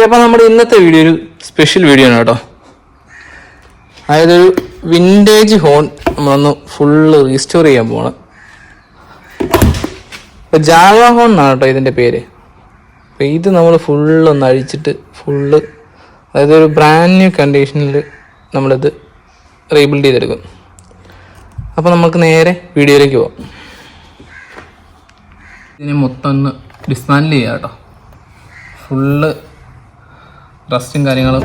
അപ്പോൾ നമ്മുടെ ഇന്നത്തെ വീഡിയോ ഒരു സ്പെഷ്യൽ വീഡിയോ ആണ് കേട്ടോ. അതായത് ഒരു വിന്റേജ് ഹോൺ നമ്മളൊന്ന് ഫുള്ള് റീസ്റ്റോർ ചെയ്യാൻ പോവാണ്. അപ്പോൾ ജാവ ഹോൺ എന്നാണ് കേട്ടോ ഇതിന്റെ പേര്. അപ്പോൾ ഇത് നമ്മൾ ഫുള്ള് ഒന്ന് അഴിച്ചിട്ട് ഫുള്ള് അതായത് ഒരു ബ്രാൻഡ് ന്യൂ കണ്ടീഷനിൽ നമ്മളിത് റീബിൽഡ് ചെയ്തെടുക്കും. അപ്പോൾ നമുക്ക് നേരെ വീഡിയോയിലേക്ക് പോവാം. ഇതിനെ മൊത്തം ഒന്ന് ഡിസ്മാൻഡിൽ ചെയ്യാം കേട്ടോ. ഫുള്ള് റസ്റ്റും കാര്യങ്ങളും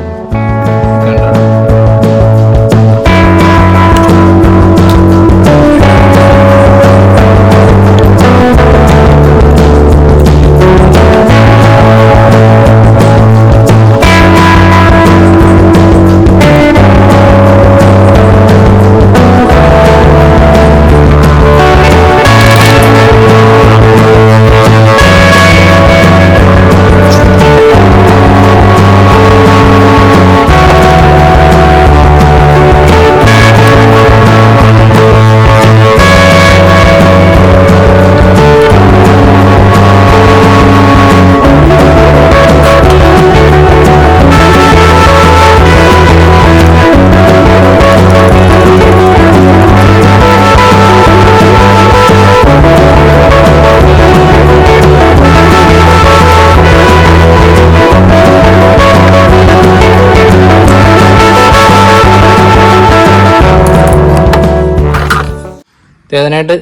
അതിനായിട്ട്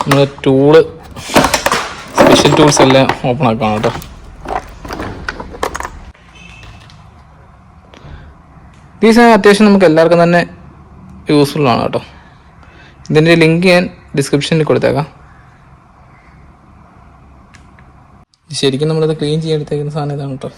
നമ്മൾ ടൂൾ സ്പെഷ്യൽ ടൂൾസ് എല്ലാം ഓപ്പൺ ആക്കണം കേട്ടോ. ഈ സാധനം അത്യാവശ്യം നമുക്ക് എല്ലാവർക്കും തന്നെ യൂസ്ഫുൾ ആണ് കേട്ടോ. ഇതിന്റെ ലിങ്ക് ഞാൻ ഡിസ്ക്രിപ്ഷനിൽ കൊടുത്തേക്കാം. ശരിക്കും നമ്മളിത് ക്ലീൻ ചെയ്യാൻ എടുത്തേക്കുന്ന സാധനം ഇതാണ് കേട്ടോ.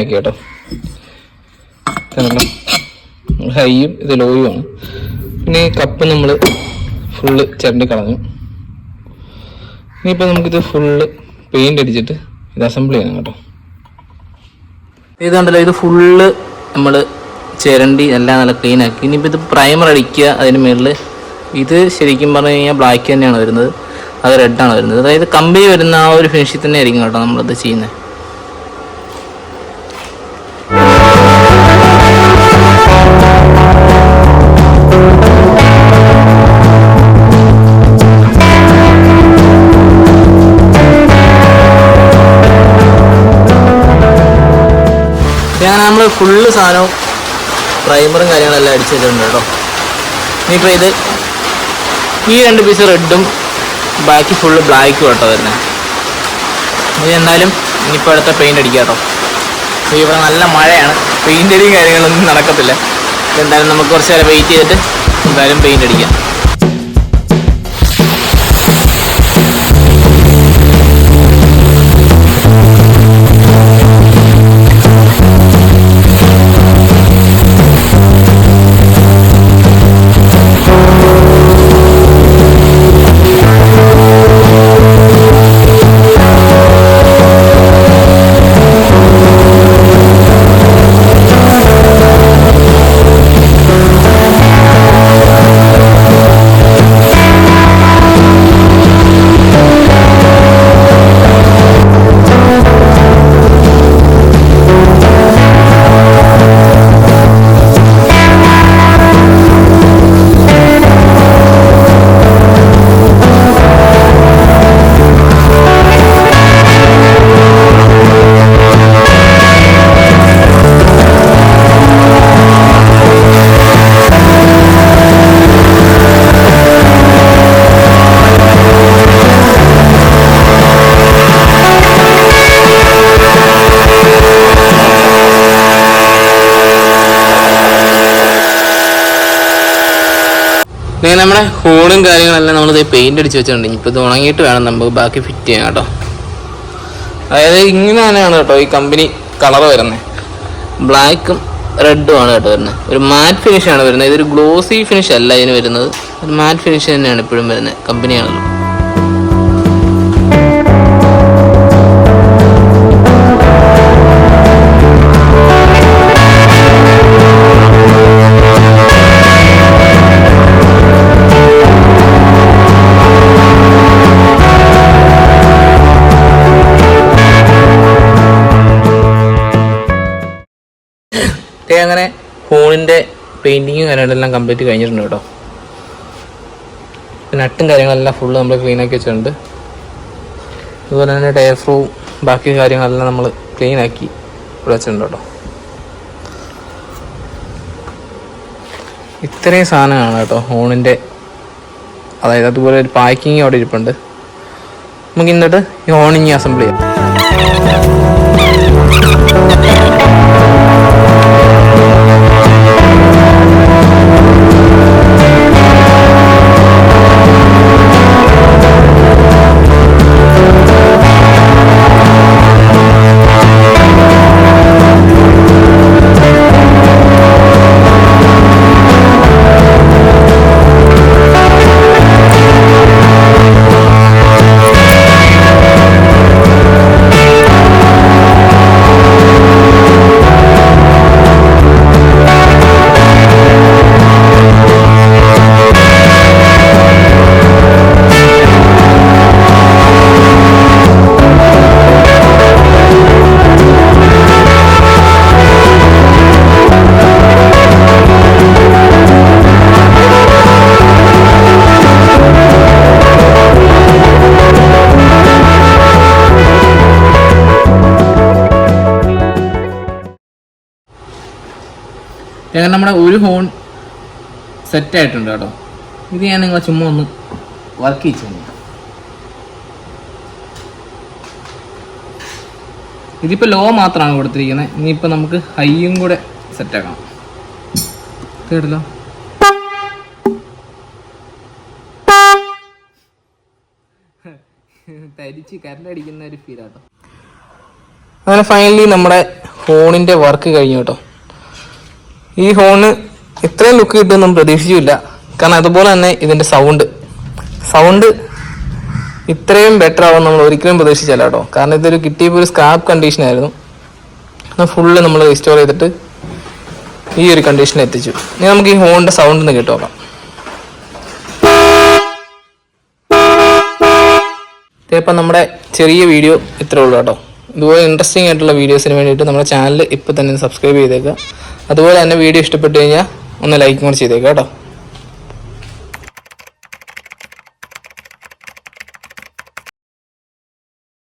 ആക്കി കേട്ടോ ഹൈയും ഇത് ലോയും ആണ്. പിന്നെ ഈ കപ്പ് നമ്മൾ ഫുള്ള് ചിരണ്ടി കളഞ്ഞു. ഇനിയിപ്പോൾ നമുക്കിത് ഫുള്ള് പെയിന്റ് അടിച്ചിട്ട് ഇത് അസംബിൾ ചെയ്യണം കേട്ടോ. ഇതുണ്ടല്ലോ ഇത് ഫുള്ള് നമ്മൾ ചിരണ്ടി എല്ലാം നല്ല ക്ലീൻ ആക്കി. ഇനിയിപ്പോൾ ഇത് പ്രൈമർ അടിക്കുക അതിന് മുകളിൽ ഇത് ശരിക്കും പറഞ്ഞു കഴിഞ്ഞാൽ ബ്ലാക്ക് തന്നെയാണ് വരുന്നത്. അത് റെഡാണ് വരുന്നത്. അതായത് കമ്പനി വരുന്ന ആ ഒരു ഫിനിഷിൽ തന്നെ ആയിരിക്കും കേട്ടോ നമ്മളത് ചെയ്യുന്നത്. നമ്മൾ ഫുള്ള് സാധനവും പ്രൈമറും കാര്യങ്ങളെല്ലാം അടിച്ച് വെച്ചിട്ടുണ്ട് കേട്ടോ. ഇനിയിപ്പോൾ ഇത് ഈ രണ്ട് പീസ് റെഡും ബാക്കി ഫുള്ള് ബ്ലാക്കും കേട്ടോ തന്നെ. ഇനി എന്തായാലും ഇനിയിപ്പോൾ അടുത്ത പെയിന്റ് അടിക്കാം കേട്ടോ. ഇവിടെ നല്ല മഴയാണ്. പെയിന്റ് അടിയും കാര്യങ്ങളൊന്നും നടക്കത്തില്ല. എന്തായാലും നമുക്ക് കുറച്ച് നേരം വെയിറ്റ് ചെയ്തിട്ട് എന്തായാലും പെയിന്റ് അടിക്കാം. പിന്നെ നമ്മുടെ ഹോണും കാര്യങ്ങളെല്ലാം നമ്മൾ പെയിന്റ് അടിച്ച് വെച്ചിട്ടുണ്ട്. ഇനിയിപ്പോൾ ഇത് ഉണങ്ങിയിട്ട് വേണം നമുക്ക് ബാക്കി ഫിറ്റ് ചെയ്യാൻ കേട്ടോ. അതായത് ഇങ്ങനെ തന്നെയാണ് കേട്ടോ ഈ കമ്പനി കളർ വരുന്നത് ബ്ലാക്കും റെഡും ആണ് കേട്ടോ വരുന്നത് ഒരു മാറ്റ് ഫിനിഷ് ആണ് വരുന്നത്. ഇതൊരു ഗ്ലോസി ഫിനിഷ് അല്ല ഇതിന് വരുന്നത്. ഒരു മാറ്റ് ഫിനിഷ് തന്നെയാണ് ഇപ്പോഴും വരുന്നത്. കമ്പനിയാണല്ലോ അങ്ങനെ ഫോണിന്റെ പെയിന്റിങ്ങും കാര്യങ്ങളെല്ലാം കംപ്ലീറ്റ് കഴിഞ്ഞിട്ടുണ്ട് കേട്ടോ. നട്ടും കാര്യങ്ങളെല്ലാം ഫുള്ള് നമ്മൾ ക്ലീൻ ആക്കി വെച്ചിട്ടുണ്ട്. അതുപോലെ തന്നെ ടയർ ഫ്രൂ ബാക്കി കാര്യങ്ങളെല്ലാം നമ്മൾ ക്ലീൻ ആക്കി ഇവിടെ വെച്ചിട്ടുണ്ട് കേട്ടോ. ഇത്രയും സാധനമാണ് കേട്ടോ ഹോണിന്റെ അതായത് അതുപോലെ ഒരു പാക്കിങ് അവിടെ ഇരിപ്പുണ്ട്. നമുക്ക് ഇന്നിട്ട് ഈ ഹോണിങ് അസംബിൾ ചെയ്യാം. ഞങ്ങൾ നമ്മുടെ ഒരു ഹോൺ സെറ്റ് ആയിട്ടുണ്ട് കേട്ടോ. ഇത് ഞാൻ നിങ്ങളെ ചുമ്മാ ഒന്ന് വർക്ക് തന്നു ഇതിപ്പോൾ ലോ മാത്രമാണ് കൊടുത്തിരിക്കുന്നത് ഇനിയിപ്പോൾ നമുക്ക് ഹൈയും കൂടെ സെറ്റ് ആക്കാം കേട്ടല്ലോ? തരിച്ച് കരണ്ടടിക്കുന്ന ഒരു ഫീലാട്ടോ അങ്ങനെ ഫൈനലി നമ്മുടെ ഫോണിന്റെ വർക്ക് കഴിഞ്ഞു കേട്ടോ. ഈ ഹോണ് ഇത്രയും ലുക്ക് കിട്ടുമെന്നും പ്രതീക്ഷിച്ചില്ല. കാരണം അതുപോലെ തന്നെ ഇതിന്റെ സൗണ്ട് സൗണ്ട് ഇത്രയും ബെറ്റർ ആവും നമ്മൾ ഒരിക്കലും പ്രതീക്ഷിച്ചല്ല കേട്ടോ. കാരണം ഇതൊരു കിട്ടിയപ്പോൾ ഒരു സ്ക്രാപ്പ് കണ്ടീഷനായിരുന്നു ഫുള്ള് നമ്മൾ റീസ്റ്റോർ ചെയ്തിട്ട് ഈ ഒരു കണ്ടീഷനിൽ എത്തിച്ചു. ഇനി നമുക്ക് ഈ ഹോണിന്റെ സൗണ്ട് ഒന്ന് കേട്ടോക്കാം ഇപ്പം നമ്മുടെ ചെറിയ വീഡിയോ ഇത്രേ ഉള്ളൂ കേട്ടോ. ഇതുപോലെ ഇൻട്രസ്റ്റിംഗ് ആയിട്ടുള്ള വീഡിയോസിന് വേണ്ടിയിട്ട് നമ്മുടെ ചാനൽ ഇപ്പോൾ തന്നെ സബ്സ്ക്രൈബ് ചെയ്തേക്കുക. അതുപോലെ തന്നെ വീഡിയോ ഇഷ്ടപ്പെട്ട് കഴിഞ്ഞാൽ ഒന്ന് ലൈക്കും കൂടി ചെയ്തേക്കാം കേട്ടോ.